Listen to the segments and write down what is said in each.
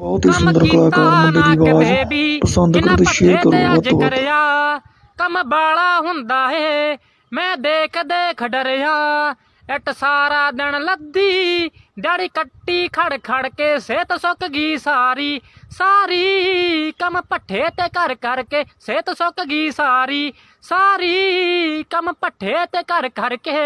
ਬਹੁਤ ਹੀ ਸੁੰਦਰ ਕਲਾਕਾਰ ਮੁੰਡੇ ਨਾ ਦੀ ਆਵਾਜ਼ ਪਸੰਦ ਕਰੋ ਤੇ ਸ਼ੇਅਰ ਕਰੋ ਵੱਧ ਤੋਂ ਵੱਧ ਕੰਮ ਬਾਲਾ ਹੁੰਦਾ ਏ। ਮੈਂ ਦੇਖ ਦੇਖ ਡਰਿਆ ਇੱਟ ਸਾਰਾ ਦਿਨ ਲੱਦੀ ਡੈਡੀ ਕੱਟੀ ਖੜ ਖੜ ਕੇ ਸਿਹਤ ਸੁੱਕ ਗਈ ਸਾਰੀ ਸਾਰੀ। ਕੰਮ ਪੱਠੇ ਤੇ ਕਰ ਕਰਕੇ ਸਿਹਤ ਸੁੱਕ ਗਈ ਸਾਰੀ ਸਾਰੀ। ਕੰਮ ਪੱਠੇ ਤੇ ਕਰ ਕਰਕੇ।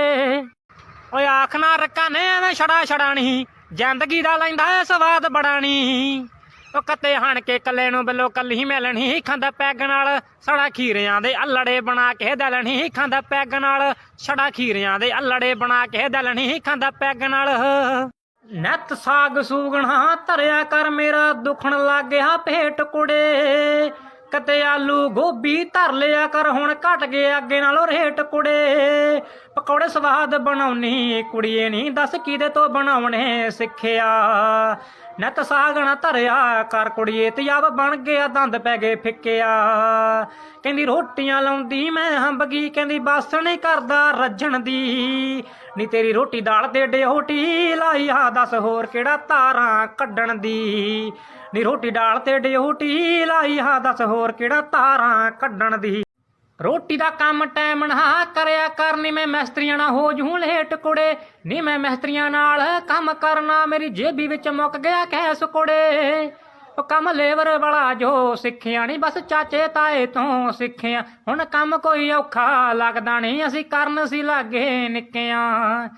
ਓਏ ਆਖਣਾ ਰੱਖਾਂ ਨੇ ਐਵੇਂ ਛੜਾ ਛੜਾਣੀ। ਜ਼ਿੰਦਗੀ ਦਾ ਲੈਂਦਾ ਸਵਾਦ ਬੜਾਣੀ ਉਹ ਕੱਤੇ ਹਣ ਕੇ ਕੱਲੇ ਨੂੰ ਬਿੱਲੋ ਕੱਲੀ ਮਿਲਣੀ ਖਾਂਦਾ ਪੈਗ ਨਾਲ। ਸੜਾ ਖੀਰਿਆਂ ਦੇ ਅਲੜੇ ਬਣਾ ਕੇ ਦਲਣੀ ਖਾਂਦਾ ਪੈਗ ਨਾਲ। ਸੜਾ ਖੀਰਿਆਂ ਦੇ ਅੱਲੜੇ ਬਣਾ ਕੇ ਦਲਣੀ ਖਾਂਦਾ ਪੈਗ ਨਾਲ। ਨੱਤ ਸਾਗ ਸੂਗਣਾ ਧਰਿਆ ਕਰ ਮੇਰਾ ਦੁਖਣ ਲੱਗ ਗਿਆ ਪੇਟ ਕੁੜੇ। ਕਤੇ ਆਲੂ ਗੋਭੀ ਧਰ ਲਿਆ ਕਰ, ਹੁਣ ਘਟ ਗਏ ਅੱਗੇ ਨਾਲੋਂ ਰੇਟ ਕੁੜੇ। ਪਕੌੜੇ ਸਵਾਦ ਬਣਾਉਣੀ ਕੁੜੀਏ ਨਹੀਂ ਦੱਸ ਕਿਹਦੇ ਤੋਂ ਬਣਾਉਣੇ ਸਿੱਖਿਆ? ਨੱਤ ਸਾਗਣਾ ਧਰਿਆ ਕਰ ਕੁੜੀਏ ਤਿਆਬ ਬਣ ਗਿਆ ਦੰਦ ਪੈ ਗਏ ਫਿੱਕਿਆ। ਕਹਿੰਦੀ ਰੋਟੀਆਂ ਲਾਉਂਦੀ ਮੈਂ ਹੰਬਗੀ, ਕਹਿੰਦੀ ਬਸ ਨਹੀਂ ਕਰਦਾ ਰੱਜਣ ਦੀ। ਨੀ ਤੇਰੀ ਰੋਟੀ ਦਾਲ ਦੇ ਡਿਓਟੀ ਲਾਈ ਆ ਦੱਸ ਹੋਰ ਕਿਹੜਾ ਤਾਰਾਂ ਕੱਢਣ ਦੀ। ਨੀ ਰੋਟੀ ਦਾਲ ਤੇ ਡਿਓਟੀ ਲਾਈ ਆ ਦੱਸ ਹੋਰ ਕਿਹੜਾ ਤਾਰਾਂ ਕੱਢਣ ਦੀ। ਰੋਟੀ ਦਾ ਕੰਮ ਟਾਈਮ ਨਾ ਕਰਿਆ ਕਰਨੀ ਮੈਂ ਮਿਸਤਰੀਆਂ ਨਾਲ ਹੋ ਜੂ ਲੇਟ ਕੁੜੇ, ਨੀ ਮੈਂ ਮਿਸਤਰੀਆਂ ਨਾਲ ਕੰਮ ਕਰਨਾ, ਮੇਰੀ ਜੇਬੀ ਵਿੱਚ ਮੁੱਕ ਗਿਆ ਕੈਸ ਕੁੜੇ। ਉਹ ਕੰਮ ਲੇਬਰ ਵਾਲਾ ਜੋ ਸਿੱਖਿਆ ਨਹੀਂ ਬਸ ਚਾਚੇ ਤਾਏ ਤੋਂ ਸਿੱਖਿਆ। ਹੁਣ ਕੰਮ ਕੋਈ ਔਖਾ ਲੱਗਦਾ ਨਹੀਂ ਅਸੀਂ ਕਰਨ ਸੀ ਲਾਗੇ ਨਿੱਕਿਆਂ।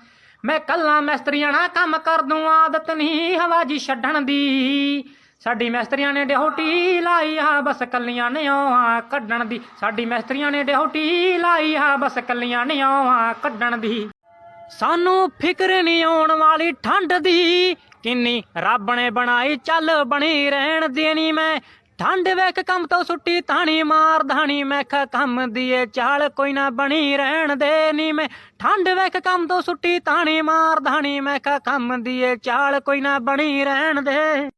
ਮੈਂ ਕੱਲਾ ਮਿਸਤਰੀਆਂ ਨਾਲ ਕੰਮ ਕਰ ਦੂੰ, ਆਦਤ ਨਹੀਂ ਹਵਾਜੀ ਛੱਡਣ ਦੀ। ਸਾਡੀ ਮਿਸਤਰੀਆਂ ਨੇ ਡਿਊਟੀ ਲਾਈ ਆ, ਬਸ ਕੱਲੀਆਂ ਨੇ ਆ ਕੱਢਣ ਦੀ। ਸਾਡੀ ਮਿਸਤਰੀਆਂ ਨੇ ਡਿਊਟੀ ਲਾਈ ਆ, ਬਸ ਕੱਲੀਆਂ ਨੇ ਆ ਕੱਢਣ ਦੀ। ਸਾਨੂੰ ਫਿਕਰ ਨਹੀਂ ਆਉਣ ਵਾਲੀ ਠੰਡ ਦੀ, ਕਿੰਨੀ ਰੱਬ ਨੇ ਬਣਾਈ, ਚੱਲ ਬਣੀ ਰਹਿਣ ਦੇਣੀ ਮੈਂ। ਠੰਡ ਵੇਖ ਕੰਮ ਤੋਂ ਸੁੱਟੀ ਤਾਣੀ ਮਾਰ ਧਾਣੀ, ਮੈਂ ਖਾ ਕੰਮ ਦੀਏ ਚਾਲ ਕੋਈ ਨਾ ਬਣੀ ਰਹਿਣ ਦੇ ਨੀ ਮੈਂ। ਠੰਡ ਵੇਖ ਕੰਮ ਤੋਂ ਸੁੱਟੀ ਤਾਣੀ ਮਾਰ ਧਾਣੀ, ਮੈਂ ਖਾ ਕੰਮ ਦੀਏ ਚਾਲ ਕੋਈ ਨਾ ਬਣੀ ਰਹਿਣ ਦੇ।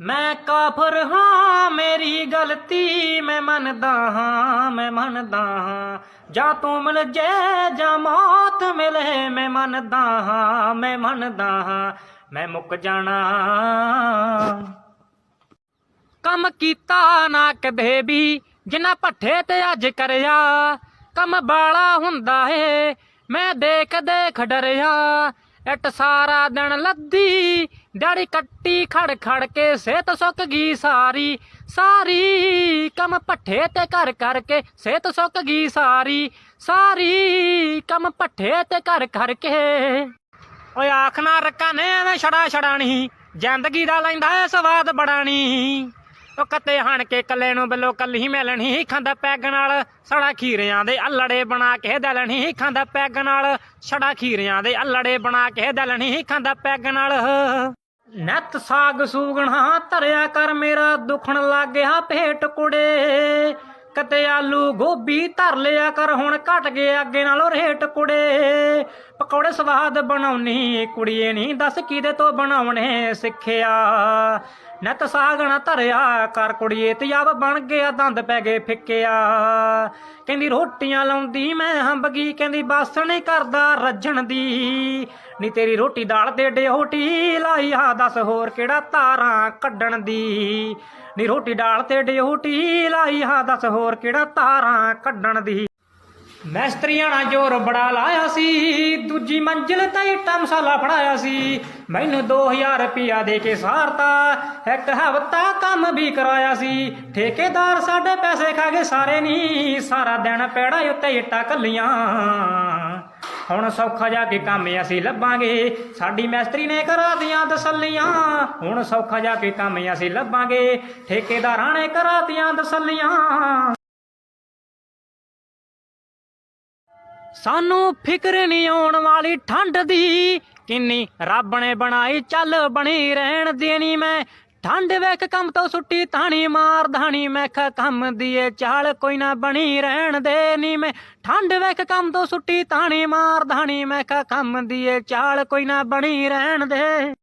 ਮੈਂ ਕਾਫਰ ਹਾਂ, ਮੇਰੀ ਗਲਤੀ ਮੈਂ ਮੰਨਦਾ ਹਾਂ, ਮੈਂ ਮੰਨਦਾ ਹਾਂ। ਜਾਂ ਤੂੰ ਮਿਲ ਜੇ, ਜਾਂ ਮੌਤ ਮਿਲੇ, ਮੈਂ ਮੰਨਦਾ ਹਾਂ, ਮੈਂ ਮੰਨਦਾ ਹਾਂ, ਮੈਂ ਮੁੱਕ ਜਾਣਾ। ਕੰਮ ਕੀਤਾ ਨਾ ਕਦੇ ਵੀ ਜਿੰਨਾ ਪੱਠੇ ਤੇ ਅੱਜ ਕਰਿਆ। ਕੰਮ ਬਾਲਾ ਹੁੰਦਾ ਏ, ਮੈਂ ਦੇਖ ਦੇਖ ਡਰਿਆ। ਇੱਟ ਸਾਰਾ ਦਿਨ ਲੱਦੀ ਡੈਡੀ ਕੱਟੀ ਖੜ ਖੜ ਕੇ ਸਿਹਤ ਸੁੱਕ ਗਈ ਸਾਰੀ। ਸਾਰੀ ਕੰਮ ਪੱਠੇ ਤੇ ਕਰ ਕਰਕੇ ਸਿਹਤ ਸੁੱਕ ਗਈ ਸਾਰੀ। ਸਾਰੀ ਕੰਮ ਪੱਠੇ ਤੇ ਘਰ ਕਰਕੇ। ਓਏ ਆਖਣਾ ਰੱਖਾਂ ਨੇ ਐਵੇਂ ਛੜਾ ਛੜਾਣੀ, ਜ਼ਿੰਦਗੀ ਦਾ ਲੈਂਦਾ ਏ ਸਵਾਦ ਬੜਾਣੀ ਉਹ ਕੱਤੇ ਹਣ ਕੇ ਕੱਲੇ ਨੂੰ ਬਿੱਲੋ ਕੱਲੀ ਮਿਲਣੀ ਖਾਂਦਾ ਪੈਗ ਨਾਲ। ਸੜਾ ਖੀਰਿਆਂ ਦੇ ਅੱਲੜੇ ਬਣਾ ਕੇ ਦਲਣੀ ਖਾਂਦਾ ਪੈਗ ਨਾਲ। ਸੜਾ ਖੀਰਿਆਂ ਦੇ ਅੱਲੜੇ ਬਣਾ ਕੇ ਦਲਣੀ ਖਾਂਦਾ ਪੈਗ ਨਾਲ। ਨੱਤ ਸਾਗ ਸੂਗਣਾ ਧਰਿਆ ਕਰ ਮੇਰਾ ਦੁਖਣ ਲੱਗ ਗਿਆ ਪੇਟ ਕੁੜੇ। ਕਤੇ ਆਲੂ ਗੋਭੀ ਧਰ ਲਿਆ ਕਰ ਹੁਣ ਘਟ ਗਏ ਅੱਗੇ ਨਾਲੋਂ ਰੇਟ ਕੁੜੇ। ਪਕੌੜੇ ਸਵਾਦ ਬਣਾਉਣੀ ਕੁੜੀਏ ਨਹੀਂ ਦੱਸ ਕਿਹਦੇ ਤੋਂ ਬਣਾਉਣੇ ਸਿੱਖਿਆ? ਨੱਤ ਸਾਗਣਾ ਧਰਿਆ ਕਰ ਕੁੜੀਏ ਤਿਆਬ ਬਣ ਗਿਆ ਦੰਦ ਪੈ ਗਏ ਫਿੱਕਿਆ। ਕਹਿੰਦੀ ਰੋਟੀਆਂ ਲਾਉਂਦੀ ਮੈਂ ਹੰਬਗੀ, ਕਹਿੰਦੀ ਬਸ ਨਹੀਂ ਕਰਦਾ ਰੱਜਣ ਦੀ। ਨੀ ਤੇਰੀ ਰੋਟੀ ਦਾਲ ਤੇ ਡਿਓਟੀ ਲਾਈ ਆ ਦੱਸ ਹੋਰ ਕਿਹੜਾ ਤਾਰਾਂ ਕੱਢਣ ਦੀ। ਨੀ ਰੋਟੀ ਦਾਲ ਤੇ ਡਿਊਟੀ ਲਾਈ ਆ ਦੱਸ ਹੋਰ ਕਿਹੜਾ ਤਾਰਾਂ ਕੱਢਣ ਦੀ। ਮਿਸਤਰੀਆਂ ਨਾਲ ਜ਼ੋਰ ਬੜਾ ਲਾਇਆ ਸੀ। ਦੂਜੀ ਮੰਜ਼ਿਲ ਤੇ ਇੱਟਾ ਮਸਾਲਾ ਫੜਾਇਆ ਸੀ। ਮੈਨੂੰ 2000 ਰੁਪਿਆ ਦੇ ਕੇ ਸਾਰਤਾ। ਇੱਕ ਹਫ਼ਤਾ ਕੰਮ ਵੀ ਕਰਾਇਆ ਸੀ। ਠੇਕੇਦਾਰ ਸਾਡੇ ਪੈਸੇ ਖਾ ਗਏ ਸਾਰੇ ਨਹੀਂ ਸਾਰਾ ਦਿਨ ਪੈੜਾ ਉੱਤੇ ਇੱਟਾਂ ਕੱਲੀਆਂ। ਹੁਣ ਸੌਖਾ ਜਾ ਕੇ ਕੰਮ ਅਸੀਂ ਲੱਭਾਂਗੇ। ਸਾਡੀ ਮਿਸਤਰੀ ਨੇ ਕਰਾ ਦੀਆਂ ਤਸੱਲੀਆਂ। ਹੁਣ ਸੌਖਾ ਜਾ ਕੇ ਕੰਮ ਅਸੀਂ ਲੱਭਾਂਗੇ। ਠੇਕੇਦਾਰਾਂ ਨੇ ਕਰਾ ਦੀਆਂ ਤਸੱਲੀਆਂ। ਸਾਨੂੰ ਫਿਕਰ ਨਹੀਂ ਆਉਣ ਵਾਲੀ ਠੰਡ ਦੀ। ਕਿੰਨੀ ਰੱਬ ਨੇ ਬਣਾਈ, ਚੱਲ ਬਣੀ ਰਹਿਣ ਦੇਣੀ ਮੈਂ। ਠੰਡ ਵੇਖ ਕੰਮ ਤੋਂ ਸੁੱਟੀ ਤਾਣੀ ਮਾਰ ਧਾਣੀ, ਮੈਂ ਖਾ ਕੰਮ ਦੀਏ, ਚਾਲ ਕੋਈ ਨਾ ਬਣੀ ਰਹਿਣ ਦੇ ਨੀ ਮੈਂ। ਠੰਡ ਵੇਖ ਕੰਮ ਤੋਂ ਸੁੱਟੀ ਤਾਣੀ ਮਾਰ ਧਾਣੀ, ਮੈਂ ਖਾ ਕੰਮ ਦੀਏ, ਚਾਲ ਕੋਈ ਨਾ ਬਣੀ ਰਹਿਣ ਦੇ।